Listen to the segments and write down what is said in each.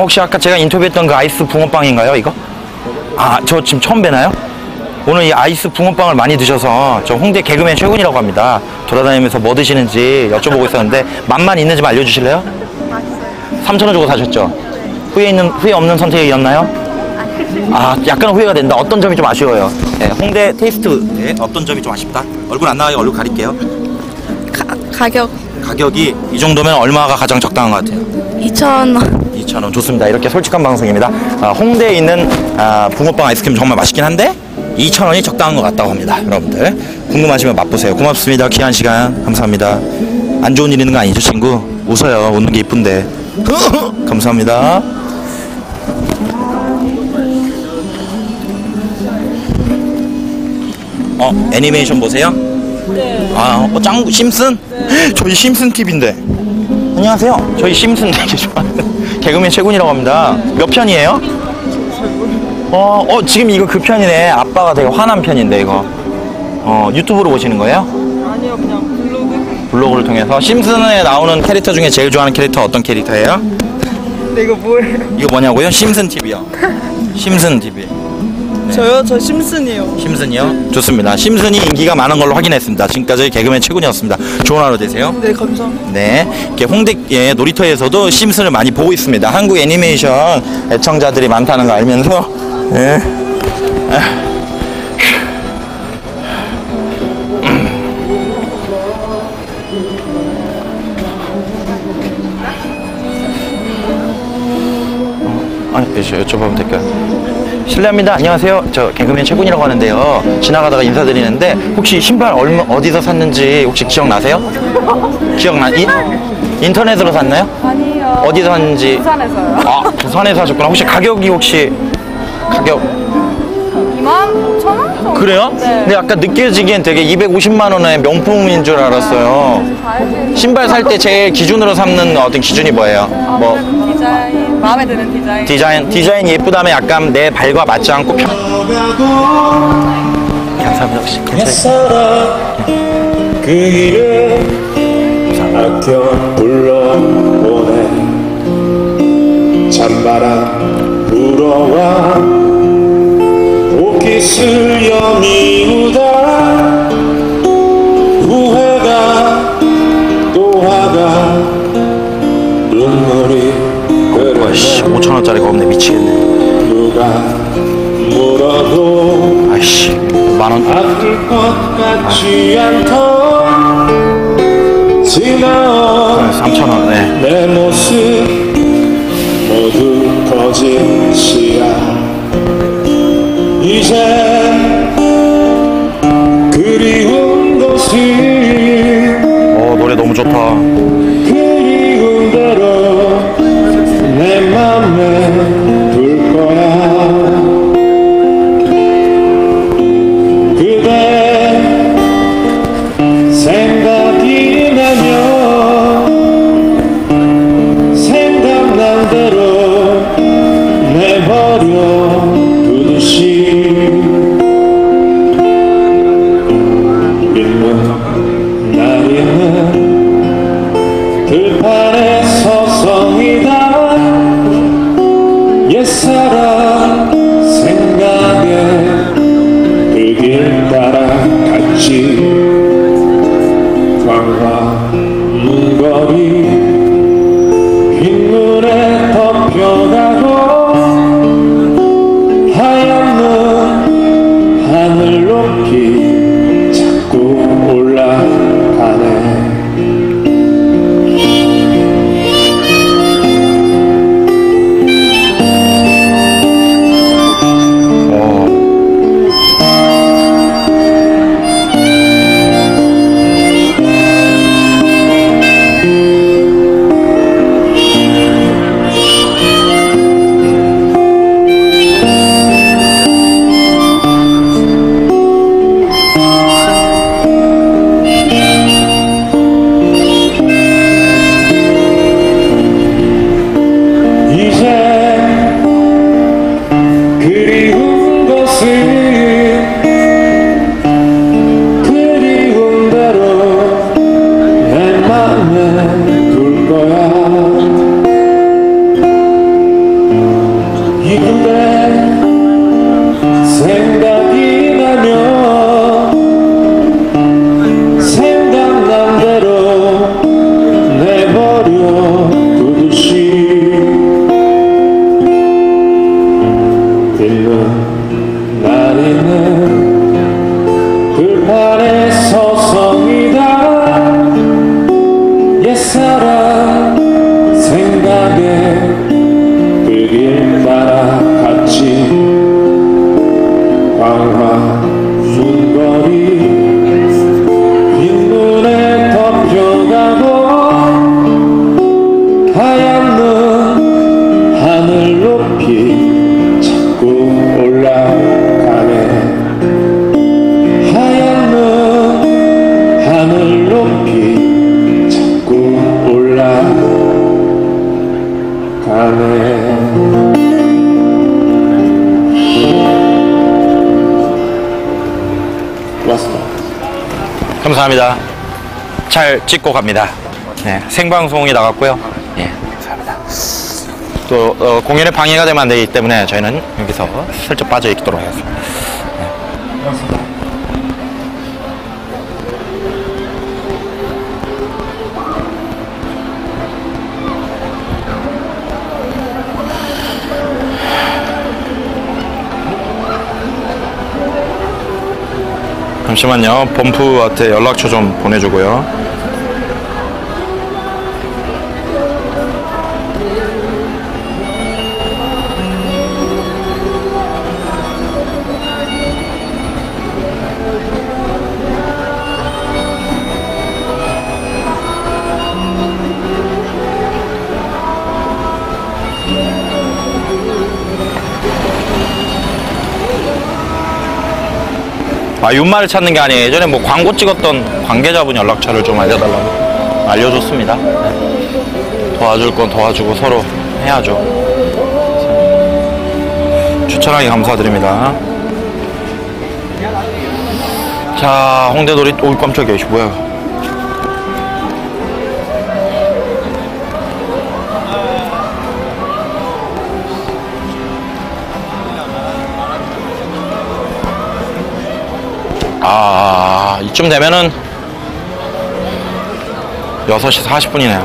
어, 혹시 아까 제가 인터뷰했던 그 아이스 붕어빵인가요, 이거? 아, 저 지금 처음 뵈나요? 오늘 이 아이스 붕어빵을 많이 드셔서 저 홍대 개그맨 최군이라고 합니다. 돌아다니면서 뭐 드시는지 여쭤보고 있었는데 맛만 있는지 좀 알려주실래요? 3천 원 주고 사셨죠? 후회 있는 후회 없는 선택이었나요? 아, 약간 후회가 된다. 어떤 점이 좀 아쉬워요? 네, 홍대 테이스트 네, 어떤 점이 좀 아쉽다? 얼굴 안 나가게 얼굴 가릴게요. 가, 가격 가격이 이 정도면 얼마가 가장 적당한 것 같아요? 2,000원. 2,000원 좋습니다. 이렇게 솔직한 방송입니다. 아, 홍대에 있는 아, 붕어빵 아이스크림 정말 맛있긴 한데 2,000원이 적당한 것 같다고 합니다. 여러분들 궁금하시면 맛보세요. 고맙습니다. 귀한 시간 감사합니다. 안 좋은 일 있는 거 아니죠, 친구? 웃어요. 웃는 게 이쁜데. 감사합니다. 어 애니메이션 보세요? 네. 아, 어, 짱구 심슨? 저희 심슨 TV인데. 안녕하세요. 저희 심슨 되게 좋아하는 개그맨 최군이라고 합니다. 몇 편이에요? 어, 어, 지금 이거 그 편이네. 아빠가 되게 화난 편인데, 이거. 어, 유튜브로 보시는 거예요? 아니요 그냥 블로그 블로그를 통해서. 심슨에 나오는 캐릭터 중에 제일 좋아하는 캐릭터 어떤 캐릭터예요? 근데 이거 뭐예요? 이거 뭐냐고요? 심슨 TV요. 심슨 TV. 저요? 저 심슨이에요 심슨이요? 좋습니다. 심슨이 인기가 많은 걸로 확인했습니다. 지금까지 개그맨 최군이었습니다. 좋은 하루 되세요. 네 감사합니다 네, 이렇게 홍대의 놀이터에서도 심슨을 많이 보고 있습니다. 한국 애니메이션 애청자들이 많다는 거 알면서, 예. 아니, 저 여쭤보면 될까요? 실례합니다. 안녕하세요. 저 개그맨 최군이라고 하는데요. 지나가다가 인사드리는데 혹시 신발 얼마 어디서 샀는지 혹시 기억나세요? 기억나? 인, 인터넷으로 샀나요? 아니요. 어디서 샀는지? 부산에서요. 아, 부산에서 하셨구나. 혹시 가격이 혹시 가격 2만 5천 원 정도? 그래요? 네. 근데 아까 느껴지기엔 되게 250만 원의 명품인 줄 알았어요. 알지. 신발 살 때 제일 기준으로 삼는 어떤 기준이 뭐예요? 뭐 아무래도 디자인, 마음에 드는 디자인. 디자인 디자인 예쁘다면 약간 내 발과 맞지 않고 편. 감사합니다. 혹시 그 이름 아껴 찬바람 불어와 옷깃을 여미우다 후회가 또 화가 눈물이 와씨 5천 원짜리가 없네 미치겠네. 누가 물어도 아이씨 만 원. 아낄 것 같지 않던 지나온 3천 원. 네. 내 모습 모두 거짓이야 이제 그리운 곳을 어 노래 너무 좋다. 고맙습니다. 감사합니다. 잘 찍고 갑니다. 네, 생방송이 나갔고요. 예, 감사합니다. 또 어, 공연에 방해가 되면 안 되기 때문에 저희는 여기서 슬쩍 빠져 있도록 하겠습니다. 잠시만요. 범프한테 연락처 좀 보내주고요. 아, 윤마를 찾는 게 아니에요. 예전에 뭐 광고 찍었던 관계자분 연락처를 좀 알려달라고 알려줬습니다. 네. 도와줄 건 도와주고 서로 해야죠. 추천하기 감사드립니다. 자, 홍대 놀이, 오, 깜짝이야. 뭐야. 아, 이쯤 되면은 6시 40분이네요.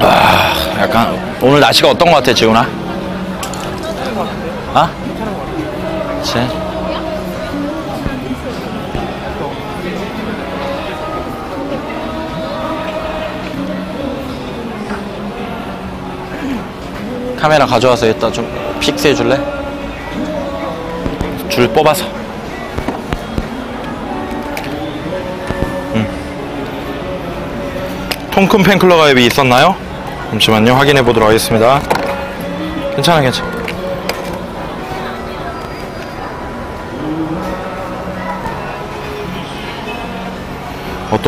아, 약간 오늘 날씨가 어떤 것 같아, 지훈아? 아? 그치? 카메라 가져와서 이따 좀 픽스해 줄래? 줄 뽑아서. 통큰 팬클럽 가입이 있었나요? 잠시만요. 확인해 보도록 하겠습니다. 괜찮아, 괜찮아.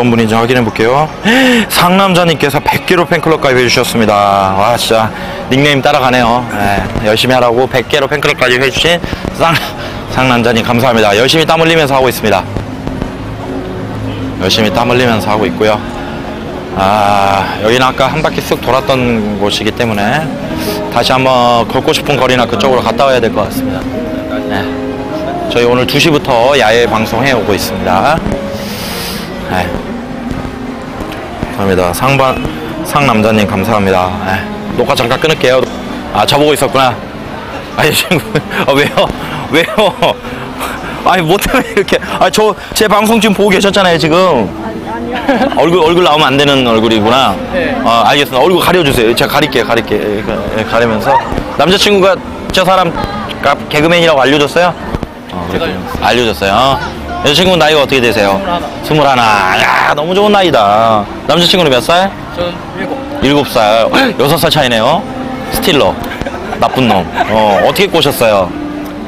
어떤 분인지 확인해 볼게요. 상남자님께서 100개로 팬클럽 가입해 주셨습니다. 와, 진짜 닉네임 따라가네요. 네, 열심히 하라고 100개로 팬클럽 가입해 주신 상, 상남자님 감사합니다. 열심히 땀 흘리면서 하고 있습니다. 열심히 땀 흘리면서 하고 있고요. 아, 여기는 아까 한 바퀴 쓱 돌았던 곳이기 때문에 다시 한번 걷고 싶은 거리나 그쪽으로 갔다 와야 될 것 같습니다. 네. 저희 오늘 2시부터 야외 방송해 오고 있습니다. 네. 감사합니다. 상반, 상남자님 감사합니다. 네. 녹화 잠깐 끊을게요. 아, 저보고 있었구나. 아니, 친구, 아, 왜요? 왜요? 아니, 뭐 때문에 이렇게. 아, 저, 제 방송 지금 보고 계셨잖아요, 지금. 얼굴, 얼굴 나오면 안 되는 얼굴이구나. 아, 알겠습니다. 얼굴 가려주세요. 제가 가릴게요, 가릴게요. 예, 가리면서. 남자친구가 저 사람 가- 개그맨이라고 알려줬어요? 어. 알려줬어요. 여자친구 나이가 어떻게 되세요? 스물하나. 야, 너무 좋은 나이다. 남자친구는 몇 살? 저는 일곱. 일곱 살. 여섯 살 차이네요. 스틸러. 나쁜 놈. 어, 어떻게 꼬셨어요?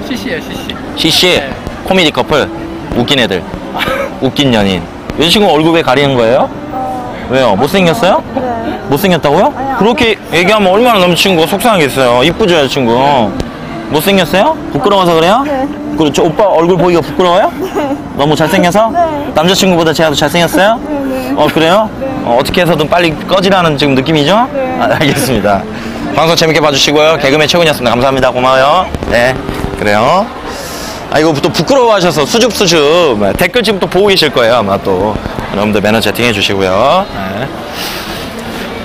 CC예요, CC. CC. 코미디 커플. 웃긴 애들. 웃긴 연인. 여자친구 얼굴 왜 가리는 거예요? 왜요? 못생겼어요? 못생겼다고요? 그렇게 얘기하면 얼마나 남자친구가 속상하겠어요. 이쁘죠, 여자친구? 못생겼어요? 부끄러워서 그래요? 그렇죠. 오빠 얼굴 보기가 부끄러워요? 너무 잘생겨서? 남자친구보다 제가 더 잘생겼어요? 어, 그래요? 어, 떻게 해서든 빨리 꺼지라는 지금 느낌이죠? 아, 알겠습니다. 방송 재밌게 봐주시고요. 개그맨 최군이었습니다. 감사합니다. 고마워요. 네, 그래요. 아, 이거 또 부끄러워하셔서 수줍수줍 댓글 지금 또 보고 계실 거예요. 아마 또. 여러분들 매너 채팅해 주시고요. 네.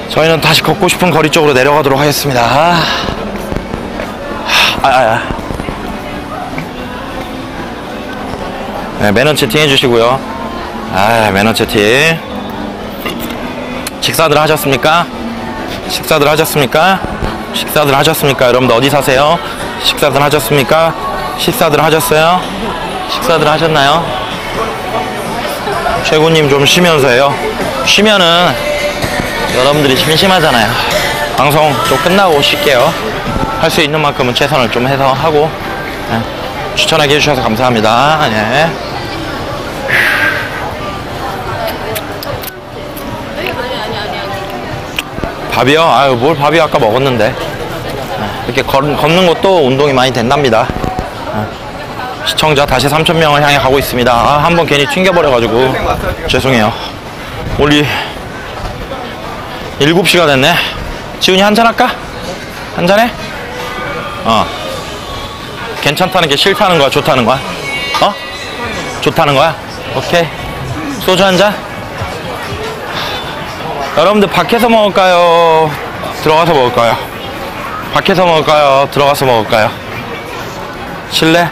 저희는 다시 걷고 싶은 거리 쪽으로 내려가도록 하겠습니다. 아, 아, 아. 네, 매너 채팅 해주시고요. 아, 매너 채팅. 식사들 하셨습니까? 식사들 하셨습니까? 식사들 하셨습니까? 여러분들 어디 사세요? 식사들 하셨습니까? 식사들 하셨어요? 식사들 하셨나요? 최구님 좀 쉬면서 해요. 쉬면은 여러분들이 심심하잖아요. 방송 좀 끝나고 쉴게요. 할 수 있는 만큼은 최선을 좀 해서 하고 예. 추천하게 해주셔서 감사합니다. 예. 밥이요? 아유 뭘 밥이 아까 먹었는데 예. 이렇게 걸, 걷는 것도 운동이 많이 된답니다. 예. 시청자 다시 3,000명을 향해 가고 있습니다. 아, 한번 괜히 튕겨버려가지고 죄송해요. 우리 7시가 됐네. 지훈이 한잔 할까? 한잔해? 어. 괜찮다는 게 싫다는 거야? 좋다는 거야? 어? 좋다는 거야? 오케이. 소주 한 잔? 여러분들 밖에서 먹을까요? 들어가서 먹을까요? 밖에서 먹을까요? 들어가서 먹을까요? 실내?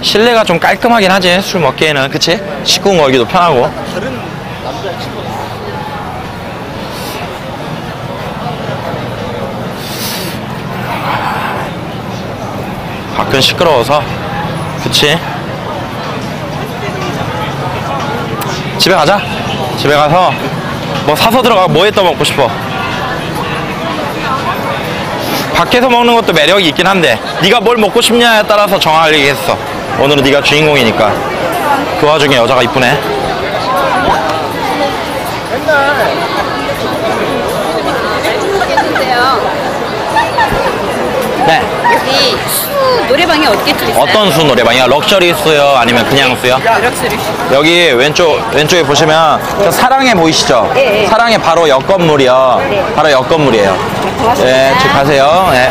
실내가 좀 깔끔하긴 하지 술 먹기에는 그치? 식구 먹기도 편하고 밖은 시끄러워서 그치 집에 가자 집에 가서 뭐 사서 들어가 뭐에 떠먹고 싶어? 밖에서 먹는 것도 매력이 있긴 한데 네가 뭘 먹고 싶냐에 따라서 정하겠어. 오늘은 네가 주인공이니까. 그 와중에 여자가 이쁘네. 네. 여기 수 노래방이 어떻게 좀 있어요? 어떤 수 노래방이야? 럭셔리 수요? 아니면 그냥 수요? 여기 왼쪽 왼쪽에 보시면 저 사랑해 보이시죠? 네, 네. 사랑해 바로 옆 건물이요. 네. 바로 옆 건물이에요. 고맙습니다. 네, 쭉 가세요. 네.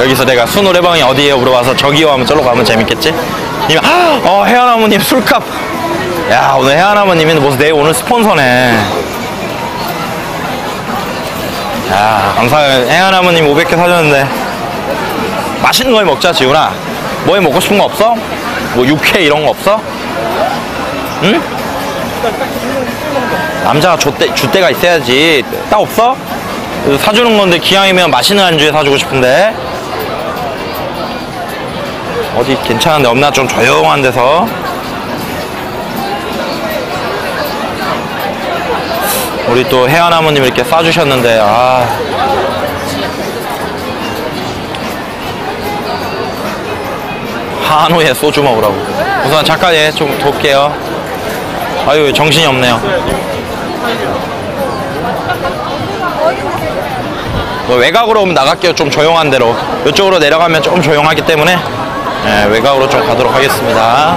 여기서 내가 수 노래방이 어디에요? 물어봐서 저기요 하면 저로 가면 재밌겠지? 아니면 어 혜연아모님 술값 야 오늘 혜연아모님이 무슨 내 오늘 스폰서네 야 감사해요 혜연아모님 500개 사줬는데 맛있는 거 먹자 지훈아 뭐에 먹고 싶은 거 없어? 뭐 육회 이런 거 없어? 응? 남자가 줬대, 줏대가 있어야지 딱 없어? 사주는 건데 기왕이면 맛있는 안주에 사주고 싶은데 어디 괜찮은데 없나 좀 조용한 데서 우리 또 혜연 아모님 이렇게 싸주셨는데 아. 한우에 소주 먹으라고. 우선 잠깐 예좀 돕게요. 아유 정신이 없네요. 뭐 외곽으로 오면 나갈게요. 좀 조용한 데로. 이쪽으로 내려가면 좀 조용하기 때문에. 예, 외곽으로 좀 가도록 하겠습니다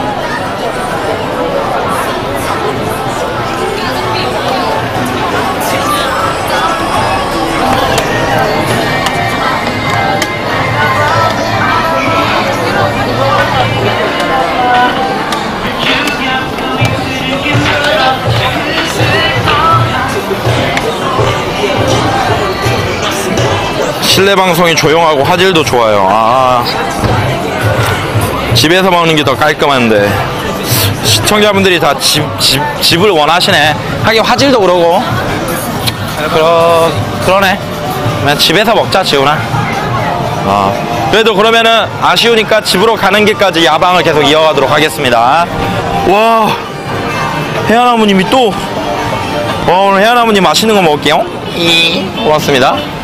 실내 방송이 조용하고 화질도 좋아요. 아, 집에서 먹는 게 더 깔끔한데 시청자분들이 다 집, 집, 집을 원하시네. 하긴 화질도 그러고 그러 그러네. 그냥 집에서 먹자 지훈아. 어. 그래도 그러면은 아쉬우니까 집으로 가는 길까지 야방을 계속 이어가도록 하겠습니다. 와, 혜연아버님이 또 와, 오늘 혜연아버님 맛있는 거 먹을게요. 이 고맙습니다.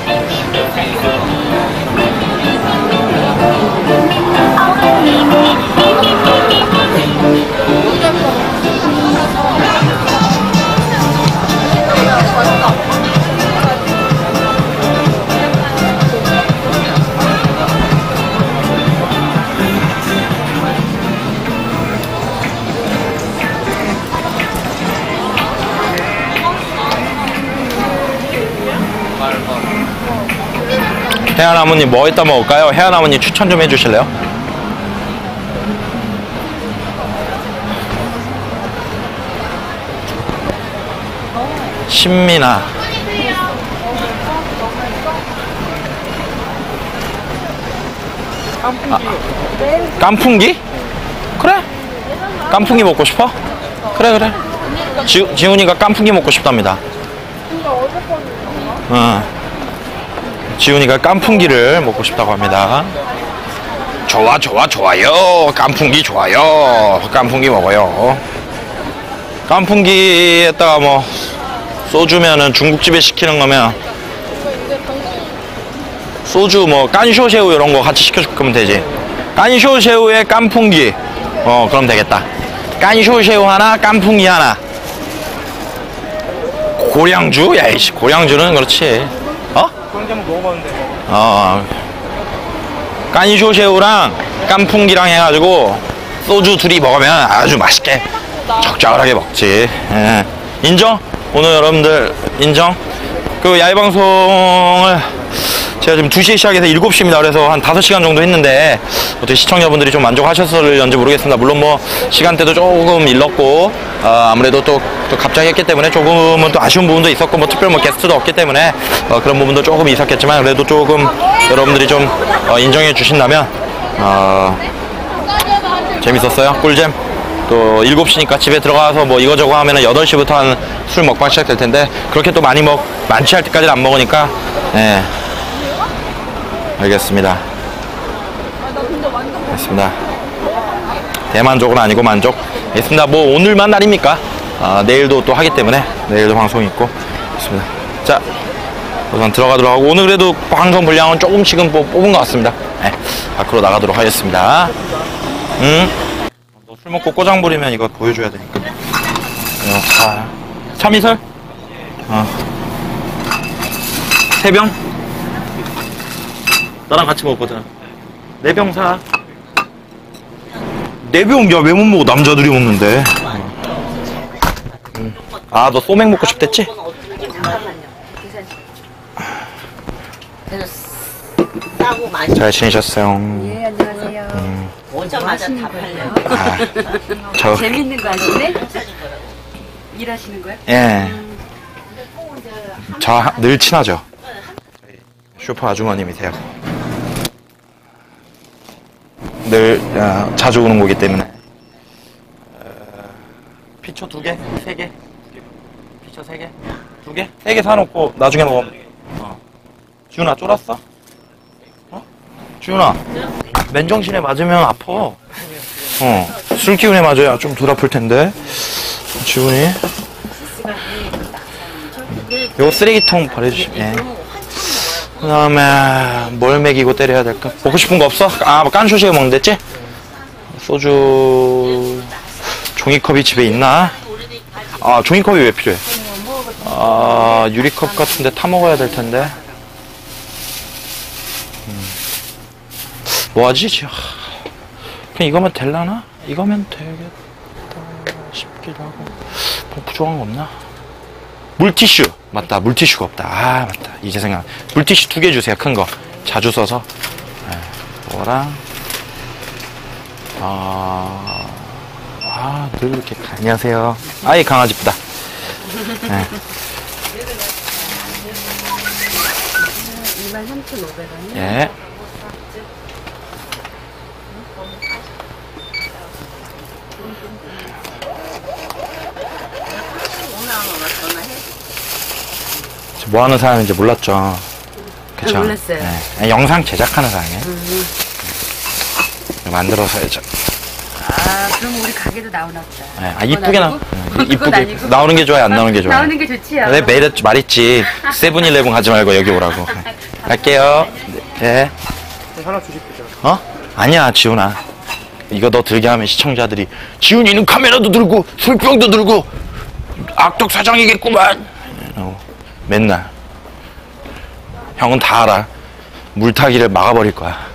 혜안 아버님 뭐 했다 먹을까요? 혜안 아버님 추천 좀 해주실래요? 신민아 아, 깐풍기? 그래? 깐풍기 먹고 싶어? 그래 그래 지, 지훈이가 깐풍기 먹고 싶답니다 응. 지훈이가 깐풍기를 먹고 싶다고 합니다. 좋아 좋아 좋아요. 깐풍기 좋아요. 깐풍기 먹어요. 깐풍기에다가 뭐 소주면은 중국집에 시키는 거면 소주 뭐 깐쇼 새우 이런 거 같이 시켜주면 되지. 깐쇼 새우에 깐풍기. 어 그럼 되겠다. 깐쇼 새우 하나, 깐풍기 하나. 고량주? 야이씨 고량주는 그렇지. 한번 먹어봤는데. 어. 깐쇼 새우랑 깐풍기랑 해가지고 소주 둘이 먹으면 아주 맛있게 적절하게 먹지. 예. 인정? 오늘 여러분들 인정? 그 야외 방송을 제가 지금 2시에 시작해서 7시입니다. 그래서 한 5시간 정도 했는데 어떻게 시청자분들이 좀 만족하셨을지 모르겠습니다. 물론 뭐 시간대도 조금 일렀고 어, 아무래도 또, 또 갑자기 했기 때문에 조금은 또 아쉬운 부분도 있었고 뭐 특별 뭐 게스트도 없기 때문에 어, 그런 부분도 조금 있었겠지만 그래도 조금 여러분들이 좀 어, 인정해 주신다면 어, 재밌었어요. 꿀잼. 또 7시니까 집에 들어가서 뭐 이거저거 하면은 8시부터 한 술 먹방 시작될 텐데 그렇게 또 많이 먹 많지 할 때까지는 안 먹으니까 예. 알겠습니다. 알겠습니다. 대만족은 아니고 만족. 알겠습니다. 뭐 오늘만 날입니까? 아, 내일도 또 하기 때문에 내일도 방송이 있고 있습니다. 자, 우선 들어가도록 하고 오늘 그래도 방송 분량은 조금씩은 뭐 뽑은 것 같습니다. 네, 밖으로 나가도록 하겠습니다. 응? 너술 먹고 꼬장 부리면 이거 보여줘야 되니까. 어, 아, 참이슬? 어. 세 병? 나랑 같이 먹었거든. 네 병 사. 네 병, 야, 왜 못 먹어? 남자들이 먹는데. 음. 아, 너 소맥 먹고 싶댔지? 싸고 많이 잘 지내셨어요? 오자마자 다 팔려. 아, 저, 재밌는 거 아니네? 일하시는 거야? 예. 저 늘 친하죠. 슈퍼 아주머님이세요. 늘 아, 자주 오는 거기 때문에. 어, 피처 두 개, 세 개, 피처 세 개, 두 개, 세 개 사놓고 나중에 먹으면 되겠다. 어. 지훈아 쫄았어? 어? 지훈아 맨정신에 맞으면 아파. 어. 술 기운에 맞아야 좀 덜 아플 텐데. 지훈이. 요 쓰레기통 버려주시면. 예. 그 다음에, 뭘 먹이고 때려야 될까? 먹고 싶은 거 없어? 아, 깐쇼시에 먹는댔지? 소주, 종이컵이 집에 있나? 아, 종이컵이 왜 필요해? 아, 유리컵 같은데 타 먹어야 될 텐데. 음. 뭐하지? 그냥 이거면 될라나? 이거면 되겠다 싶기도 하고. 뭐 부족한 거 없나? 물티슈 맞다. 물티슈가 없다. 아 맞다. 이제 생각. 물티슈 두 개 주세요. 큰 거. 자주 써서. 네, 그거랑 아, 아아늘 이렇게 안녕하세요. 아이 강아지 이쁘다. 네. 23,500원 예 뭐 하는 사람인지 몰랐죠. 그쵸? 몰랐어요. 네. 영상 제작하는 사람이에요. 만들어서 해죠. 아, 그럼 우리 가게도 나오나 보다. 네. 아, 이쁘게 나? 네, 그건 이쁘게. 나오는 게 좋아요? 안 나오는 게 좋아요? 나오는 게 좋지요. 네, 매일 말했지. 세븐일레븐 가지 말고 여기 오라고. 네. 갈게요. 네. 하나 주십시오. 어? 아니야, 지훈아. 이거 너 들게 하면 시청자들이 지훈이는 카메라도 들고 술병도 들고 악덕 사장이겠구만. 이러고 맨날 형은 다 알아. 물타기를 막아버릴 거야.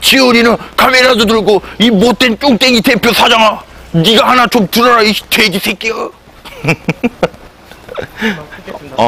지훈이는 카메라도 들고 이 못된 쫑땡이 대표 사장아. 네가 하나 좀 들어라 이 돼지 새끼야. 어.